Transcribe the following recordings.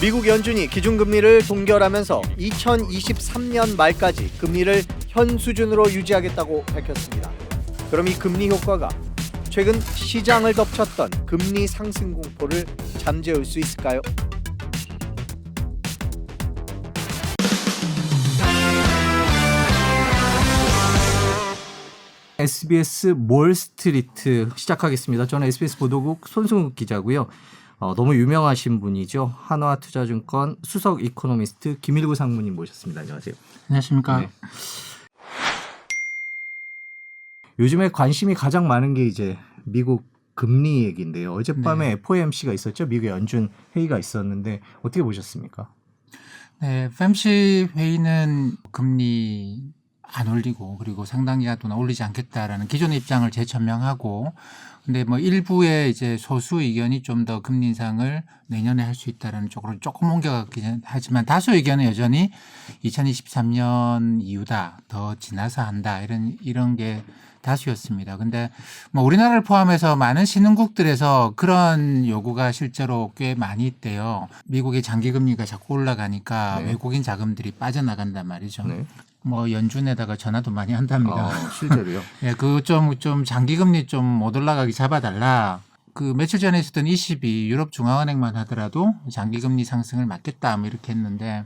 미국 연준이 기준금리를 동결하면서 2023년 말까지 금리를 현 수준으로 유지하겠다고 밝혔습니다. 그럼 이 금리 효과가 최근 시장을 덮쳤던 금리 상승 공포를 잠재울 수 있을까요? SBS 몰스트리트 시작하겠습니다. 저는 SBS 보도국 손승욱 기자고요. 어, 너무 유명하신 분이죠. 한화투자증권 수석 이코노미스트 김일구 상무님 모셨습니다. 안녕하세요. 안녕하십니까. 네. 요즘에 관심이 가장 많은 게 이제 미국 금리 얘기인데요. 어젯밤에 네. FOMC가 있었죠. 미국 연준 회의가 있었는데 어떻게 보셨습니까? 네, FMC 회의는 금리 안 올리고 그리고 상당 기간 동안 올리지 않겠다라는 기존의 입장을 재천명하고 근데 뭐 일부의 이제 소수 의견이 좀 더 금리 인상을 내년에 할 수 있다라는 쪽으로 조금 옮겨갔긴 하지만 다수 의견은 여전히 2023년 이후다 더 지나서 한다 이런 이런 게 다수였습니다. 근데 뭐 우리나라를 포함해서 많은 신흥국들에서 그런 요구가 실제로 꽤 많이 있대요. 미국의 장기 금리가 자꾸 올라가니까 네. 외국인 자금들이 빠져나간단 말이죠. 네. 뭐 연준에다가 전화도 많이 한답니다. 어, 실제로요. 예, 그좀좀 장기 금리 좀 못 올라가게 잡아달라. 그 며칠 전에 있었던 22 유럽 중앙은행만 하더라도 장기 금리 상승을 막겠다 뭐 이렇게 했는데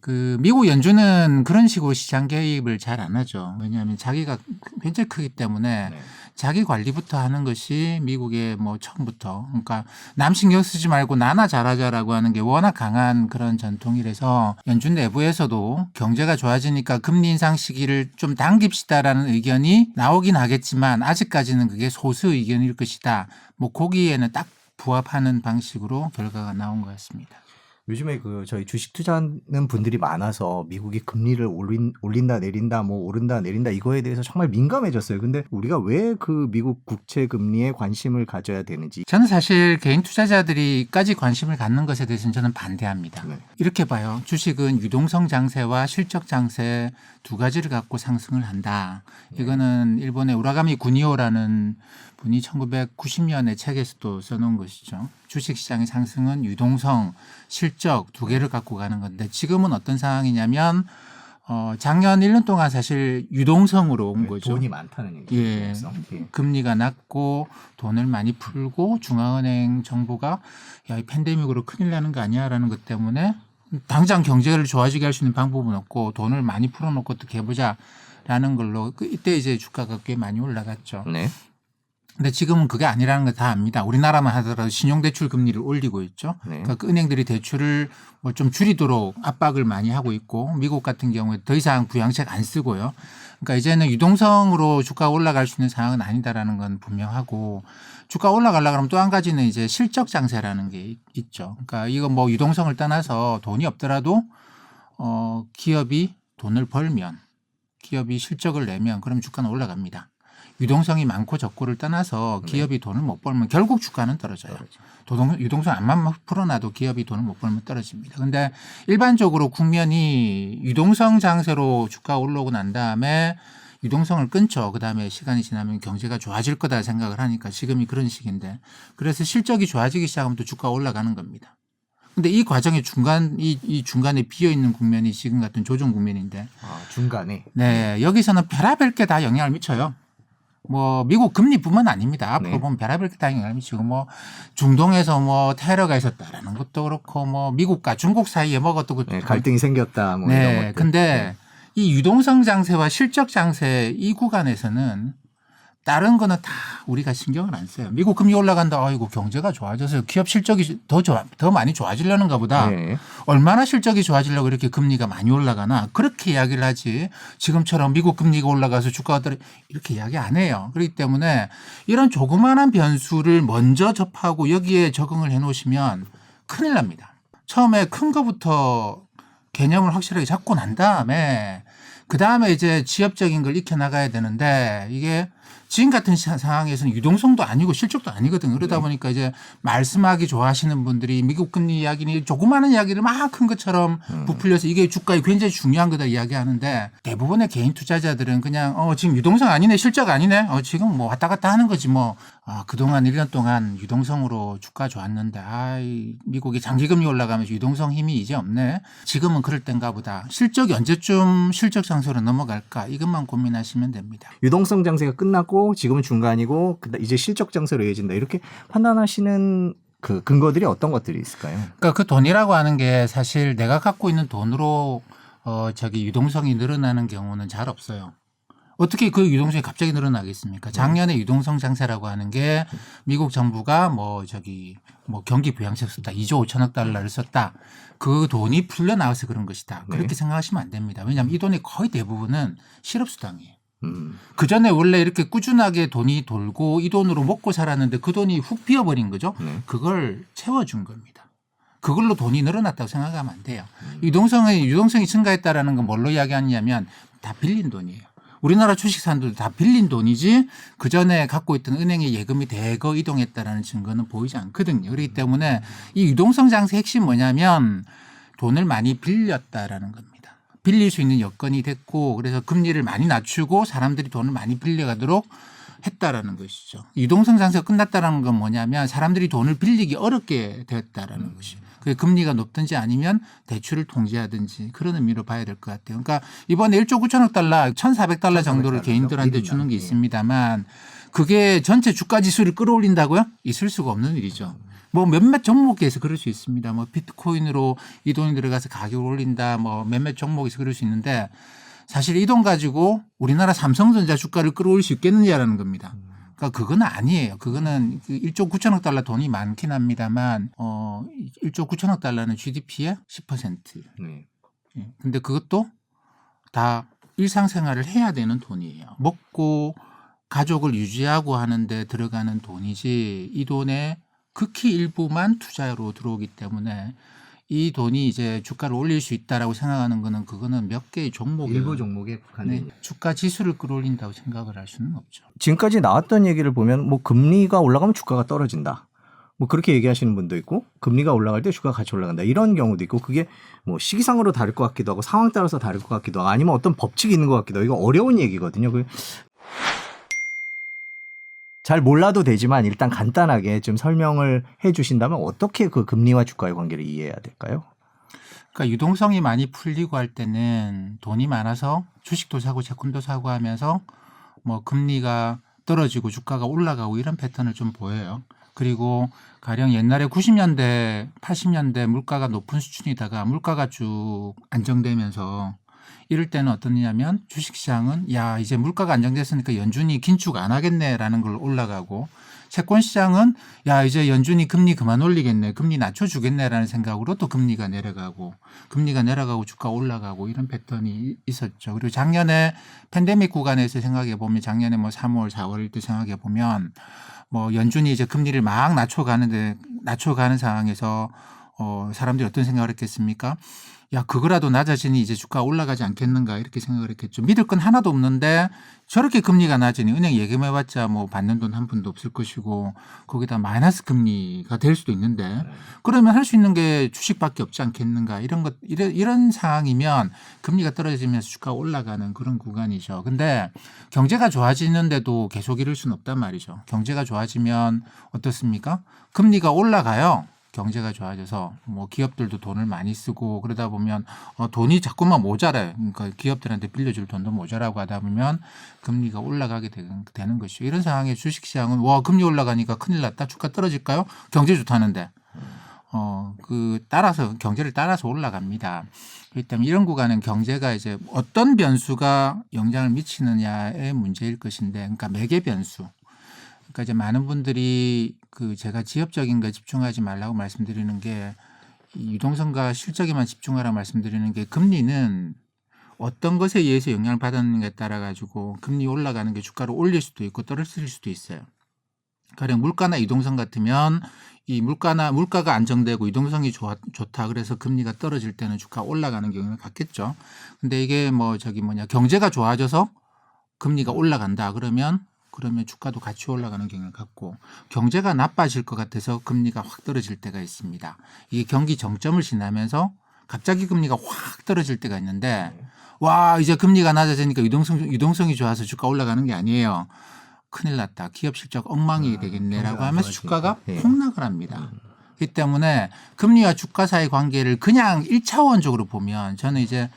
그 미국 연준은 그런 식으로 시장 개입을 잘 안 하죠. 왜냐하면 자기가 굉장히 크기 때문에 네. 자기 관리부터 하는 것이 미국의 뭐 처음부터 그러니까 남 신경 쓰지 말고 나나 잘하자라고 하는 게 워낙 강한 그런 전통이라서 연준 내부에서도 경제가 좋아지니까 금리 인상 시기를 좀 당깁시다라는 의견이 나오긴 하겠지만 아직까지는 그게 소수 의견일 것이다. 뭐 거기에는 딱 부합하는 방식으로 결과가 나온 것 같습니다. 요즘에 그 저희 주식 투자하는 분들이 많아서 미국이 금리를 올린, 올린다 내린다 뭐 오른다 내린다 이거에 대해서 정말 민감해졌어요. 근데 우리가 왜 그 미국 국채 금리에 관심을 가져야 되는지 저는 사실 개인 투자자들이까지 관심을 갖는 것에 대해서는 저는 반대합니다. 네. 이렇게 봐요. 주식은 유동성 장세와 실적 장세 두 가지를 갖고 상승을 한다. 이거는 일본의 우라가미 구니오라는 분이 1990년에 책에서도 써놓은 것이죠. 주식 시장의 상승은 유동성, 실적 두 개를 갖고 가는 건데 지금은 어떤 상황이냐면 어, 작년 1년 동안 사실 유동성으로 온 거죠. 네, 돈이 많다는 얘기죠. 예. 예. 금리가 낮고 돈을 많이 풀고 중앙은행 정부가 야, 이 팬데믹으로 큰일 나는 거 아니야 라는 것 때문에 당장 경제를 좋아지게 할 수 있는 방법은 없고 돈을 많이 풀어놓고 어떻게 해보자 라는 걸로 그 이때 이제 주가가 꽤 많이 올라갔죠. 네. 근데 지금은 그게 아니라는 걸 다 압니다. 우리나라만 하더라도 신용대출 금리를 올리고 있죠. 네. 그러니까 그 은행들이 대출을 뭐 좀 줄이도록 압박을 많이 하고 있고 미국 같은 경우에 더 이상 부양책 안 쓰고요. 그러니까 이제는 유동성으로 주가가 올라갈 수 있는 상황은 아니다라는 건 분명하고 주가 올라가려 그러면 또 한 가지는 이제 실적 장세라는 게 있- 있죠. 그러니까 이거 뭐 유동성을 떠나서 돈이 없더라도 어 기업이 돈을 벌면 기업이 실적을 내면 그럼 주가는 올라갑니다. 유동성이 많고 적고를 떠나서 네. 기업이 돈을 못 벌면 결국 주가는 떨어져요. 도동, 유동성 안만 풀어놔도 기업이 돈을 못 벌면 떨어집니다. 근데 일반적으로 국면이 유동성 장세로 주가 올라오고 난 다음에 유동성을 끊죠. 그 다음에 시간이 지나면 경제가 좋아질 거다 생각을 하니까 지금이 그런 시기인데 그래서 실적이 좋아지기 시작하면 또 주가가 올라가는 겁니다. 근데 이 과정의 중간, 이, 이 중간에 비어 있는 국면이 지금 같은 조정 국면인데 아, 중간에 네, 여기서는 별의별 게 다 영향을 미쳐요. 뭐 미국 금리뿐만 아닙니다. 앞으로 네. 보면 별의별 영향을 미치고 뭐 중동에서 뭐 테러가 있었다라는 것도 그렇고 뭐 미국과 중국 사이에 뭐가 또 그- 네, 갈등이 생겼다 뭐 이런 네, 것들. 근데 이 유동성 장세와 실적 장세 이 구간에서는 다른 거는 다 우리가 신경을 안 써요. 미국 금리 올라간다. 아이고 경제가 좋아져서 기업 실적이 더 좋아 더 많이 좋아지려는가 보다. 네. 얼마나 실적이 좋아지려고 이렇게 금리가 많이 올라가나 그렇게 이야기를 하지 지금처럼 미국 금리가 올라가서 주가가 떨어 이렇게 이야기 안 해요. 그렇기 때문에 이런 조그마한 변수를 먼저 접하고 여기에 적응을 해 놓으시면 큰일 납니다. 처음에 큰 거부터 개념을 확실하게 잡고 난 다음에 그 다음에 이제 지엽적인 걸 익혀 나가야 되는데 이게 지금 같은 시- 상황에서는 유동성도 아니고 실적도 아니거든. 그러다 네. 보니까 이제 말씀하기 좋아하시는 분들이 미국 금리 이야기니 조그마한 이야기를 막 큰 것처럼 음. 부풀려서 이게 주가에 굉장히 중요한 거다 이야기하는데 대부분의 개인 투자자들은 그냥 어 지금 유동성 아니네 실적 아니네 어 지금 뭐 왔다 갔다 하는 거지 뭐 아, 그동안 1년 동안 유동성으로 주가 좋았는데 아이 미국이 장기금리 올라가면서 유동성 힘이 이제 없네 지금은 그럴 땐가 보다 실적이 언제쯤 실적 장소로 넘어갈까 이것만 고민하시면 됩니다. 유동성 장세가 끝 났고 지금은 중간이고 이제 실적 장세로 이어진다. 이렇게 판단하시는 그 근거들이 어떤 것들이 있을까요? 그러니까 그 돈이라고 하는 게 사실 내가 갖고 있는 돈으로 어 저기 유동성이 늘어나는 경우는 잘 없어요. 어떻게 그 유동성이 갑자기 늘어나겠습니까? 작년에 유동성 장세라고 하는 게 미국 정부가 뭐 저기 뭐 경기 부양책 썼다. 2조 5천억 달러를 썼다. 그 돈이 풀려 나와서 그런 것이다. 네. 그렇게 생각하시면 안 됩니다. 왜냐하면 이 돈의 거의 대부분은 실업수당이에요. 음. 그 전에 원래 이렇게 꾸준하게 돈이 돌고 이 돈으로 먹고 살았는데 그 돈이 훅 비어버린 거죠. 네. 그걸 채워준 겁니다. 그걸로 돈이 늘어났다고 생각하면 안 돼요. 유동성의 유동성이 증가했다라는 건 뭘로 이야기하냐면 다 빌린 돈이에요. 우리나라 주식산들도 다 빌린 돈이지 그 전에 갖고 있던 은행의 예금이 대거 이동했다라는 증거는 보이지 않거든요. 그렇기 때문에 이 유동성 장세 핵심 뭐냐면 돈을 많이 빌렸다라는 겁니다. 빌릴 수 있는 여건이 됐고 그래서 금리를 많이 낮추고 사람들이 돈을 많이 빌려가도록 했다라는 것이죠. 유동성 장세가 끝났다라는 건 뭐냐면 사람들이 돈을 빌리기 어렵게 됐다라는 것이에요. 그 금리가 높든지 아니면 대출을 통제하든지 그런 의미로 봐야 될 것 같아요. 그러니까 이번에 1조 9천억 달러, 1,400달러 정도를 1,400달러죠. 개인들한테. 주는 게 예. 있습니다만 그게 전체 주가 지수를 끌어올린다고요? 있을 수가 없는 일이죠. 뭐 몇몇 종목에서 그럴 수 있습니다. 뭐 비트코인으로 이 돈이 들어가서 가격을 올린다. 뭐 몇몇 종목에서 그럴 수 있는데 사실 이 돈 가지고 우리나라 삼성전자 주가를 끌어올릴 수 있겠느냐라는 겁니다. 그러니까 그건 아니에요. 그거는 그 1조 9천억 달러 돈이 많긴 합니다만 어 1조 9천억 달러는 GDP의 10%. 네. 예. 근데 그것도 다 일상생활을 해야 되는 돈이에요. 먹고 가족을 유지하고 하는데 들어가는 돈이지 이 돈의 극히 일부만 투자로 들어오기 때문에 이 돈이 이제 주가를 올릴 수 있다라고 생각하는 거는 그거는 몇 개의 종목에 일부 종목에 국한된 네, 주가 지수를 끌어올린다고 생각을 할 수는 없죠. 지금까지 나왔던 얘기를 보면 뭐 금리가 올라가면 주가가 떨어진다. 뭐 그렇게 얘기하시는 분도 있고 금리가 올라갈 때 주가가 같이 올라간다 이런 경우도 있고 그게 뭐 시기상으로 다를 것 같기도 하고 상황 따라서 다를 것 같기도 하고 아니면 어떤 법칙이 있는 것 같기도 하고 이거 어려운 얘기거든요. 그- 잘 몰라도 되지만 일단 간단하게 좀 설명을 해 주신다면 어떻게 그 금리와 주가의 관계를 이해해야 될까요? 그러니까 유동성이 많이 풀리고 할 때는 돈이 많아서 주식도 사고 채권도 사고 하면서 뭐 금리가 떨어지고 주가가 올라가고 이런 패턴을 좀 보여요. 그리고 가령 옛날에 90년대, 80년대 물가가 높은 수준이다가 물가가 쭉 안정되면서 이럴 때는 어떠냐면 주식시장은 야 이제 물가가 안정됐으니까 연준이 긴축 안 하겠네라는 걸 올라가고 채권 시장은 야 이제 연준이 금리 그만 올리겠네 금리 낮춰주겠네라는 생각으로 또 금리가 내려가고 금리가 내려가고 주가 올라가고 이런 패턴이 있었죠 그리고 작년에 팬데믹 구간에서 생각해 보면 작년에 뭐 3월 4월 때 생각해 보면 뭐 연준이 이제 금리를 막 낮춰가는데 낮춰가는 상황에서 어 사람들이 어떤 생각을 했겠습니까? 야 그거라도 낮아지니 이제 주가 올라가지 않겠는가 이렇게 생각을 했겠죠. 믿을 건 하나도 없는데 저렇게 금리가 낮으니 은행 예금해봤자 뭐 받는 돈 한 푼도 없을 것이고 거기다 마이너스 금리가 될 수도 있는데 그러면 할 수 있는 게 주식밖에 없지 않겠는가 이런 것 이런, 이런 상황이면 금리가 떨어지면서 주가 올라가는 그런 구간이죠. 근데 경제가 좋아지는데도 계속 이럴 수는 없단 말이죠. 경제가 좋아지면 어떻습니까? 금리가 올라가요. 경제가 좋아져서 뭐 기업들도 돈을 많이 쓰고 그러다 보면 어, 돈이 자꾸만 모자라요. 그러니까 기업들한테 빌려줄 돈도 모자라고 하다 보면 금리가 올라가게 되는, 되는 것이죠. 이런 상황에 주식시장은 와 금리 올라가니까 큰일 났다. 주가 떨어질까요? 경제 좋다는데 어, 그 따라서 경제를 따라서 올라갑니다. 그렇기 때문에 이런 구간은 경제가 이제 어떤 변수가 영향을 미치느냐의 문제일 것인데, 그러니까 매개 변수. 그러니까 이제 많은 분들이 그 제가 지엽적인 거 집중하지 말라고 말씀드리는 게이 유동성과 실적에만 집중하라 말씀드리는 게 금리는 어떤 것에 의해서 영향을 받았는가에 따라 가지고 금리 올라가는 게 주가를 올릴 수도 있고 떨어뜨릴 수도 있어요. 가령 물가나 이동성 같으면 이 물가나 물가가 안정되고 이동성이 좋아, 좋다 그래서 금리가 떨어질 때는 주가 올라가는 경우는 같겠죠. 근데 이게 뭐 저기 뭐냐 경제가 좋아져서 금리가 올라간다 그러면 그러면 주가도 같이 올라가는 경우는 같고 경제가 나빠질 것 같아서 금리가 확 떨어질 때가 있습니다. 이게 경기 정점을 지나면서 갑자기 금리가 확 떨어질 때가 있는데 와 이제 금리가 낮아지니까 유동성 유동성이 좋아서 주가 올라가는 게 아니에요. 큰일 났다. 기업 실적 엉망이 아, 되겠네라고 하면서. 주가가 예. 폭락을 합니다. 이 때문에 금리와 주가 사이 관계를 그냥 일차원적으로 보면 저는 이제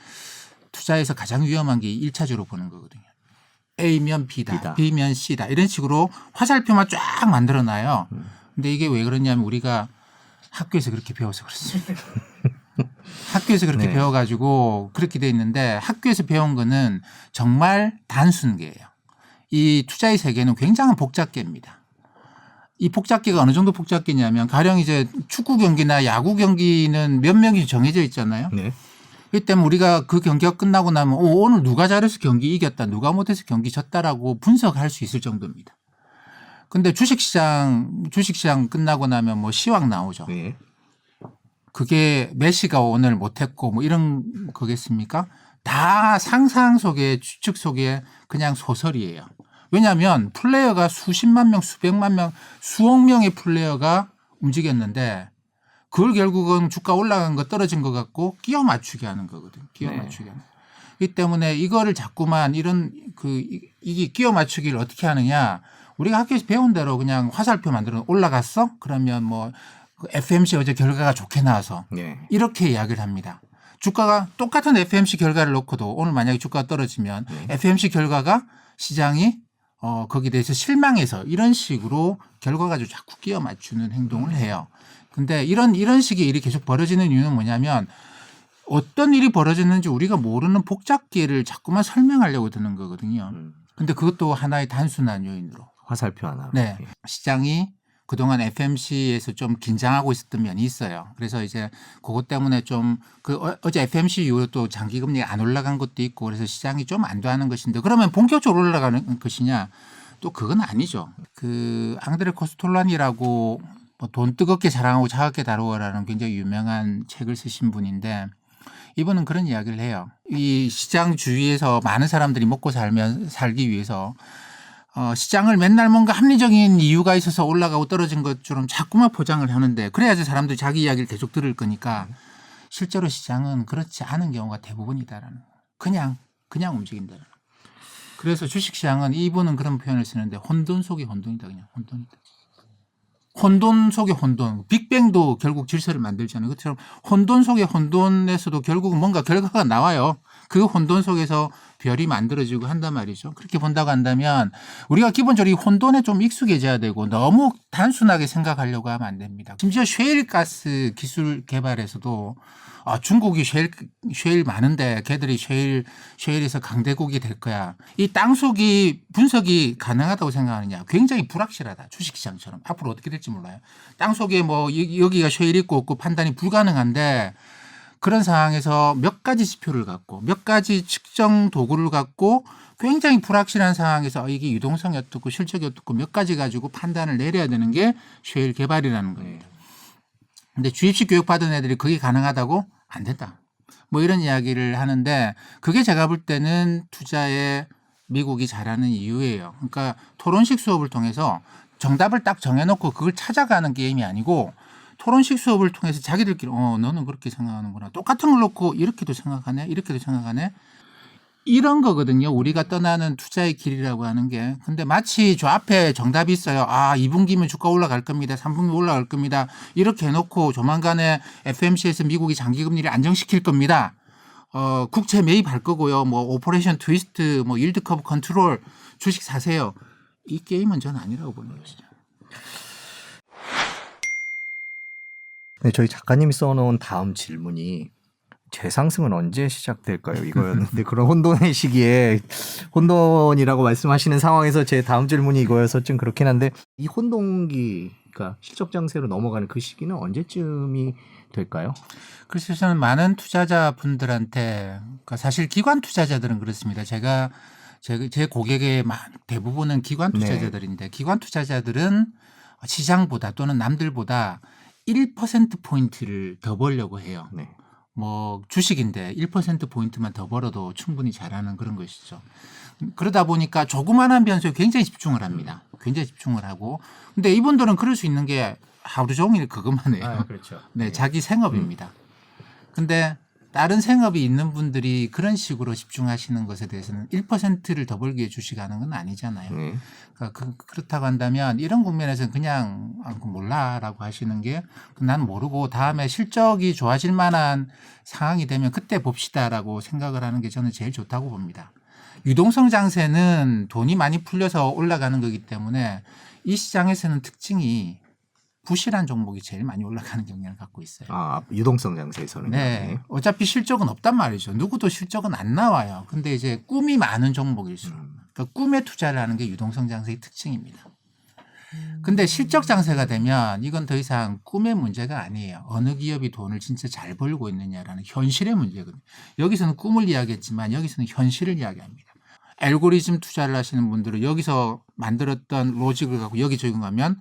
투자에서 가장 위험한 게 일차적으로 보는 거거든요. A면 B다, B다. B면 C다. 이런 식으로 화살표만 쫙 만들어 놔요. 음. 근데 이게 왜 그러냐면 우리가 학교에서 그렇게 배워서 그렇습니다. 학교에서 그렇게 네. 배워가지고 그렇게 돼 있는데 학교에서 배운 거는 정말 단순계예요. 이 투자의 세계는 굉장히 복잡계입니다. 이 복잡계가 어느 정도 복잡계냐면 가령 이제 축구 경기나 야구 경기는 몇 명이 정해져 있잖아요. 네. 그 때문에 우리가 그 경기가 끝나고 나면 오, 오늘 누가 잘해서 경기 이겼다, 누가 못해서 경기 졌다라고 분석할 수 있을 정도입니다. 근데 주식시장 주식시장 끝나고 나면 뭐 시황 나오죠. 네. 그게 메시가 오늘 못했고 뭐 이런 거겠습니까? 다 상상 속에 추측 속에 그냥 소설이에요. 왜냐하면 플레이어가 수십만 명, 수백만 명, 수억 명의 플레이어가 움직였는데 그걸 결국은 주가 올라간 거 떨어진 것 같고 끼워 맞추게 하는 거거든. 끼워 네. 맞추게 하는. 이 때문에 이거를 자꾸만 이런 그 이- 이게 끼워 맞추기를 어떻게 하느냐? 우리가 학교에서 배운 대로 그냥 화살표 만들어 올라갔어? 그러면 뭐그 FMC 어제 결과가 좋게 나와서 네. 이렇게 이야기를 합니다. 주가가 똑같은 FMC 결과를 놓고도 오늘 만약에 주가가 떨어지면 네. FMC 결과가 시장이 어 거기에 대해서 실망해서 이런 식으로 결과 가지고 자꾸 끼워 맞추는 행동을 해요. 근데 이런 이런 식의 일이 계속 벌어지는 이유는 뭐냐면 어떤 일이 벌어졌는지 우리가 모르는 복잡기를 자꾸만 설명하려고 드는 거거든요. 음. 근데 그것도 하나의 단순한 요인으로 화살표 하나. 네. 시장이 그동안 FMC에서 좀 긴장하고 있었던 면이 있어요. 그래서 이제 그것 때문에 좀 그 어제 FMC 이후로 또 장기 금리가 안 올라간 것도 있고 그래서 시장이 좀 안도하는 것인데 그러면 본격적으로 올라가는 것이냐? 또 그건 아니죠. 그 앙드레 코스톨란이라고 뭐돈 뜨겁게 자랑하고 차갑게 다루어라는 굉장히 유명한 책을 쓰신 분인데 이분은 그런 이야기를 해요. 이 시장 주위에서 많은 사람들이 먹고 살면 살기 위해서 어, 시장을 맨날 뭔가 합리적인 이유가 있어서 올라가고 떨어진 것처럼 자꾸만 포장을 하는데 그래야지 사람들이 자기 이야기를 계속 들을 거니까 실제로 시장은 그렇지 않은 경우가 대부분이다라는. 그냥 그냥 움직인다라는 거예요. 그래서 주식시장은 이분은 그런 표현을 쓰는데 혼돈 속의 혼돈이다 그냥 혼돈이다. 혼돈 속의 혼돈. 빅뱅도 결국 질서를 만들잖아요. 그처럼 혼돈 속의 혼돈에서도 결국은 뭔가 결과가 나와요. 그 혼돈 속에서 별이 만들어지고 한단 말이죠. 그렇게 본다고 한다면 우리가 기본적으로 이 혼돈에 좀 익숙해져야 되고 너무 단순하게 생각하려고 하면 안 됩니다. 심지어 쉐일가스 기술 개발에서도 아, 중국이 쉐일, 쉐일 많은데 걔들이 쉐일, 쉐일에서 강대국이 될 거야. 이 땅 속이 분석이 가능하다고 생각하느냐. 굉장히 불확실하다. 주식시장처럼. 앞으로 어떻게 될지 몰라요. 땅 속에 뭐 여- 여기가 쉐일 있고 없고 판단이 불가능한데 그런 상황에서 몇 가지 지표를 갖고 몇 가지 측정 도구를 갖고 굉장히 불확실한 상황에서 어, 이게 유동성이 어떻고 실적이 어떻고 몇 가지 가지고 판단을 내려야 되는 게 쉐일 개발이라는 겁니다. 근데 주입식 교육 받은 애들이 그게 가능하다고 안 된다. 뭐 이런 이야기를 하는데 그게 제가 볼 때는 투자에 미국이 잘하는 이유예요. 그러니까 토론식 수업을 통해서 정답을 딱 정해놓고 그걸 찾아가는 게임이 아니고 토론식 수업을 통해서 자기들끼리 어 너는 그렇게 생각하는구나. 똑같은 걸 놓고 이렇게도 생각하네 이렇게도 생각하네. 이런 거거든요. 우리가 떠나는 투자의 길이라고 하는 게. 근데 마치 저 앞에 정답이 있어요. 아 2분기면 주가 올라갈 겁니다. 3분기 올라갈 겁니다. 이렇게 해놓고 조만간에 FMC에서 미국이 장기금리를 안정시킬 겁니다. 어 국채 매입할 거고요. 뭐 오퍼레이션 트위스트 뭐 일드 커브 컨트롤 주식 사세요. 이 게임은 저는 아니라고 보는 것이죠. 네, 저희 작가님이 써놓은 다음 질문이 재상승은 언제 시작될까요? 이거였는데 그런 혼돈의 시기에 혼돈이라고 말씀하시는 상황에서 제 다음 질문이 이거여서 좀 그렇긴 한데 이 혼돈기 그러니까 실적 장세로 넘어가는 그 시기는 언제쯤이 될까요? 그래서 저는 많은 투자자 분들한테 그러니까 사실 기관 투자자들은 그렇습니다. 제가 제, 제 고객의 마- 대부분은 기관 네. 투자자들인데 기관 투자자들은 시장보다 또는 남들보다 1% 포인트를 더 벌려고 해요. 네. 뭐 주식인데 1% 포인트만 더 벌어도 충분히 잘하는 그런 것이죠. 그러다 보니까 조그만한 변수에 굉장히 집중을 합니다. 굉장히 집중을 하고. 근데 이분들은 그럴 수 있는 게 하루 종일 그것만 해요. 그렇죠. 네, 자기 생업입니다. 근데 다른 생업이 있는 분들이 그런 식으로 집중하시는 것에 대해서는 1%를 더 벌기 위해 주식하는 건 아니잖아요. 네. 그러니까 그, 그렇다고 한다면 이런 국면에서는 그냥 아, 그거 몰라라고 하시는 게 난 모르고 다음에 실적이 좋아질 만한 상황이 되면 그때 봅시다라고 생각을 하는 게 저는 제일 좋다고 봅니다. 유동성 장세는 돈이 많이 풀려서 올라가는 거기 때문에 이 시장에서는 특징이 부실한 종목이 제일 많이 올라가는 경향을 갖고 있어요. 아 유동성 장세에서는 네. 어차피 실적은 없단 말이죠. 누구도 실적은 안 나와요. 근데 이제 꿈이 많은 종목일수록. 음. 그러니까 꿈에 투자를 하는 게 유동성 장세의 특징입니다. 근데 실적 장세가 되면 이건 더 이상 꿈의 문제가 아니에요. 어느 기업이 돈을 진짜 잘 벌고 있느냐라는 현실의 문제거든요. 여기서는 꿈을 이야기했지만 여기서는 현실을 이야기합니다. 알고리즘 투자를 하시는 분들은 여기서 만들었던 로직을 갖고 여기 적용하면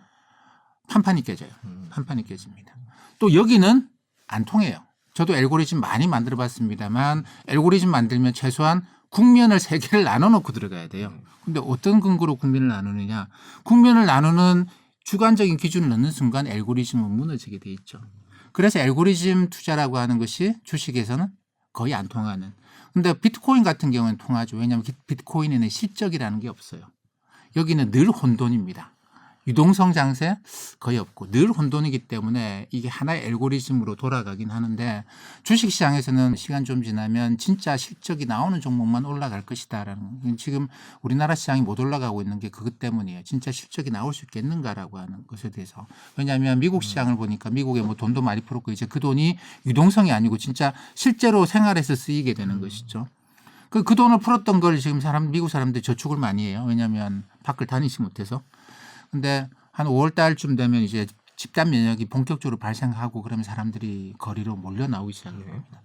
판판이 깨져요. 음. 판판이 깨집니다. 또 여기는 안 통해요. 저도 알고리즘 많이 만들어 봤습니다만 알고리즘 만들면 최소한 국면을 세 개를 나눠 놓고 들어가야 돼요. 근데 어떤 근거로 국면을 나누느냐? 국면을 나누는 주관적인 기준을 넣는 순간 알고리즘은 무너지게 돼 있죠. 그래서 알고리즘 투자라고 하는 것이 주식에서는 거의 안 통하는. 근데 비트코인 같은 경우는 통하죠. 왜냐하면 기- 비트코인에는 실적이라는 게 없어요. 여기는 늘 혼돈입니다. 유동성 장세 거의 없고 늘 혼돈이기 때문에 이게 하나의 알고리즘으로 돌아가긴 하는데 주식 시장에서는 시간 좀 지나면 진짜 실적이 나오는 종목만 올라갈 것이다라는 지금 우리나라 시장이 못 올라가고 있는 게 그것 때문이에요. 진짜 실적이 나올 수 있겠는가라고 하는 것에 대해서 왜냐하면 미국 시장을 보니까 미국에 뭐 돈도 많이 풀었고 이제 그 돈이 유동성이 아니고 진짜 실제로 생활에서 쓰이게 되는 것이죠. 그, 그 돈을 풀었던 걸 지금 사람, 미국 사람들이 저축을 많이 해요. 왜냐하면 밖을 다니지 못해서. 근데 한 5월 달쯤 되면 이제 집단 면역이 본격적으로 발생하고 그러면 사람들이 거리로 몰려 나오기 시작을 네. 합니다.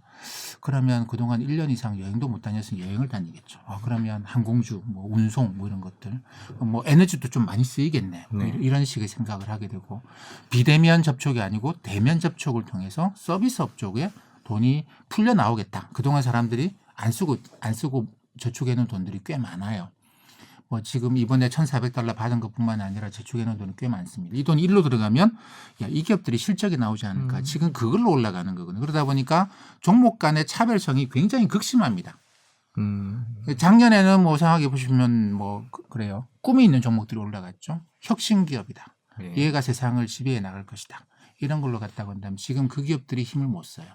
그러면 그동안 1년 이상 여행도 못 다녔으니 여행을 다니겠죠. 아, 그러면 항공주, 뭐 운송 뭐 이런 것들, 뭐 에너지도 좀 많이 쓰이겠네. 뭐 네. 이런 식의 생각을 하게 되고 비대면 접촉이 아니고 대면 접촉을 통해서 서비스업 쪽에 돈이 풀려 나오겠다. 그동안 사람들이 안 쓰고 안 쓰고 저축해 놓은 돈들이 꽤 많아요. 뭐 지금 이번에 1,400달러 받은 것뿐만 아니라 저축해 놓은 돈이 꽤 많습니다. 이 돈이 일로 들어가면 야, 이 기업들이 실적이 나오지 않을까. 지금 그걸로 올라가는 거거든요. 그러다 보니까 종목 간의 차별성이 굉장히 극심합니다. 음. 작년에는 뭐 생각해 보시면 뭐 그- 그래요. 꿈이 있는 종목들이 올라갔죠. 혁신 기업이다. 네. 얘가 세상을 지배해 나갈 것이다. 이런 걸로 갔다고 한다면 지금 그 기업들이 힘을 못 써요.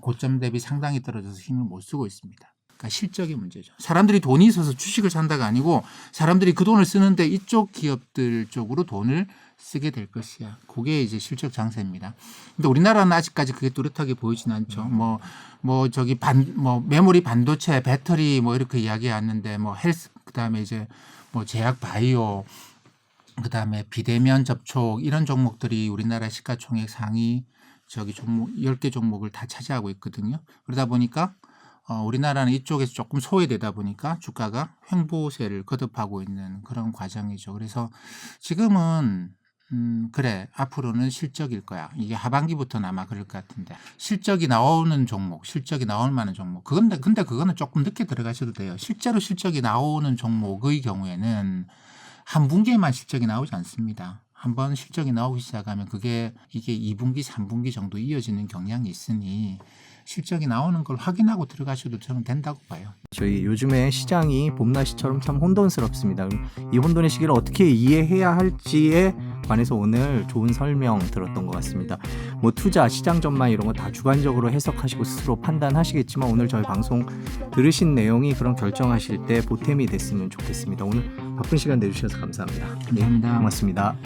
고점 대비 상당히 떨어져서 힘을 못 쓰고 있습니다. 그러니까 실적이 문제죠. 사람들이 돈이 있어서 주식을 산다가 아니고 사람들이 그 돈을 쓰는데 이쪽 기업들 쪽으로 돈을 쓰게 될 것이야. 그게 이제 실적 장세입니다. 근데 우리나라는 아직까지 그게 뚜렷하게 보이지는 않죠. 뭐, 뭐 저기 반, 뭐 메모리 반도체, 배터리 뭐 이렇게 이야기하는데 뭐 헬스, 그 다음에 이제 뭐 제약 바이오, 그 다음에 비대면 접촉 이런 종목들이 우리나라 시가총액 상위 저기 종목 10개 종목을 다 차지하고 있거든요. 그러다 보니까 어, 우리나라는 이쪽에서 조금 소외되다 보니까 주가가 횡보세를 거듭하고 있는 그런 과정이죠. 그래서 지금은 음, 그래 앞으로는 실적일 거야. 이게 하반기부터는 아마 그럴 것 같은데 실적이 나오는 종목, 실적이 나올 만한 종목. 그건 근데 그거는 조금 늦게 들어가셔도 돼요. 실제로 실적이 나오는 종목의 경우에는 한 분기에만 실적이 나오지 않습니다. 한번 실적이 나오기 시작하면 그게 이게 2분기, 3분기 정도 이어지는 경향이 있으니 실적이 나오는 걸 확인하고 들어가셔도 저는 된다고 봐요. 저희 요즘에 시장이 봄날씨처럼 참 혼돈스럽습니다. 이 혼돈의 시기를 어떻게 이해해야 할지에 관해서 오늘 좋은 설명 들었던 것 같습니다. 뭐 투자, 시장 전망 이런 거 다 주관적으로 해석하시고 스스로 판단하시겠지만 오늘 저희 방송 들으신 내용이 그런 결정하실 때 보탬이 됐으면 좋겠습니다. 오늘 바쁜 시간 내주셔서 감사합니다. 감사합니다. 고맙습니다.